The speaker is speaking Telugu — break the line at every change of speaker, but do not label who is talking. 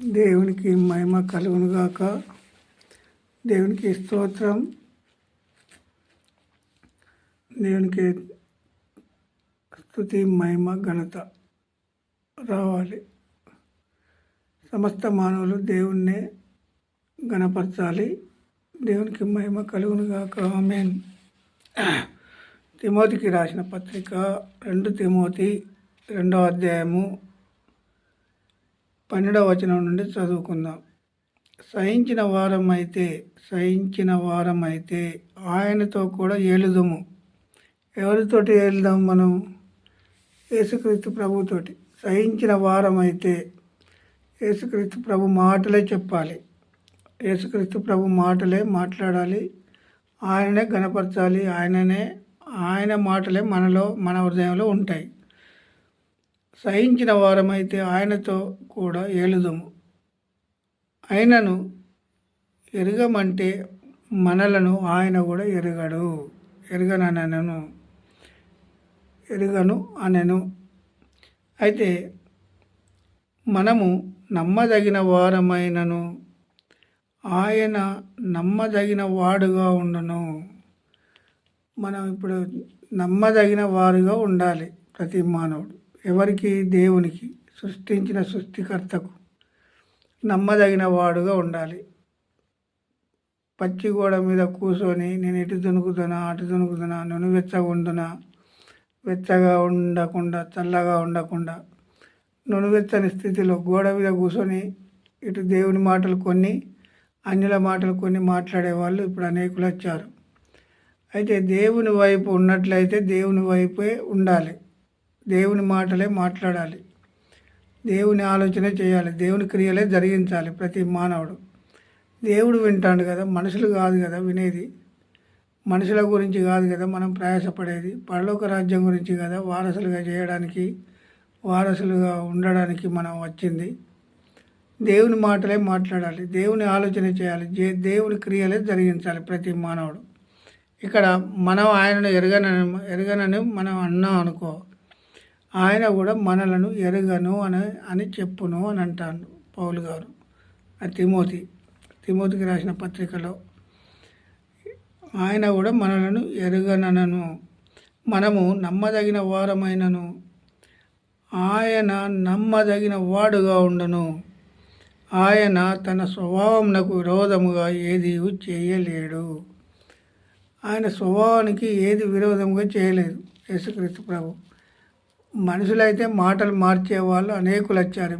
దేవునికి మహిమ కలుగునుగాక. దేవునికి స్తోత్రం. దేవునికి స్థుతి మహిమ ఘనత రావాలి. సమస్త మానవులు దేవుణ్ణి గణపరచాలి దేవునికి మహిమ కలుగునుగాక. ఆమెన్. తిమోతికి రాసిన పత్రిక రెండు తిమోతి రెండవ అధ్యాయము పన్నెండవ వచనం నుండి చదువుకుందాం. సహించిన వారం అయితే సహించిన వారం అయితే ఆయనతో కూడా ఏలుదము. ఎవరితోటి ఏలుదాం మనం? యేసుక్రీస్తు ప్రభుతోటి. సహించిన వారం అయితే యేసుక్రీస్తు ప్రభు మాటలే చెప్పాలి. యేసుక్రీస్తు ప్రభు మాటలే మాట్లాడాలి. ఆయననే గణపరచాలి. ఆయననే ఆయన మాటలే మనలో మన హృదయంలో ఉంటాయి. సహించిన వారమైతే ఆయనతో కూడా ఏలుదము. ఆయనను ఎరగమంటే మనలను ఆయన కూడా ఎరగడు. ఎరగననను ఎరుగను అనెను. అయితే మనము నమ్మదగిన వారమైనను. ఆయన నమ్మదగిన వాడుగా ఉండను. మనం ఇప్పుడు నమ్మదగిన వారుగా ఉండాలి ప్రతి మానవుడు. ఎవరికి? దేవునికి. సృష్టించిన సృష్టికర్తకు. నమ్మదగిన వాడుగా ఉండాలి. పచ్చి గోడ మీద కూర్చొని నేను ఇటు దునుకుతున్నా అటు దునుకుతున్నా నేను వెచ్చగా ఉండునా వెచ్చగా ఉండకుండా చల్లగా ఉండకుండా. నునువెచ్చని స్థితిలో గోడ మీద కూర్చొని ఇటు దేవుని మాటలు కొన్ని అన్యుల మాటలు కొన్ని మాట్లాడే వాళ్ళు ఇప్పుడు అనేకులు వచ్చారు అయితే దేవుని వైపు ఉన్నట్లయితే దేవుని వైపే ఉండాలి. దేవుని మాటలే మాట్లాడాలి. దేవుని ఆలోచన చేయాలి. దేవుని క్రియలే జరిగించాలి ప్రతి మానవుడు. దేవుడు వింటాడు కదా మనుషులు కాదు కదా వినేది. మనుషుల గురించి కాదు కదా మనం ప్రయాసపడేది. పరలోక రాజ్యం గురించి కదా వారసులుగా చేయడానికి వారసులుగా ఉండడానికి మనం వచ్చింది. దేవుని మాటలే మాట్లాడాలి. దేవుని ఆలోచన చేయాలి. దేవుని క్రియలే జరిగించాలి ప్రతి మానవుడు. ఇక్కడ మనం ఆయనను ఎరగనని ఎరగనని మనం అన్నాం అనుకో ఆయన కూడా మనలను ఎరగను అని అని చెప్పును అని అంటాడు పౌలు గారు. తిమోతి. తిమోతికి రాసిన పత్రికలో ఆయన కూడా మనలను ఎరగనను మనము నమ్మదగిన వారమైనను. ఆయన నమ్మదగిన వాడుగా ఉండను. ఆయన తన స్వభావంకు విరోధముగా ఏది చేయలేడు. ఆయన స్వభావానికి ఏది విరోధముగా చేయలేదు. యేసుక్రీస్తు ప్రభు. మనుషులైతే మాటలు మార్చే వాళ్ళు అనేకులు వచ్చారు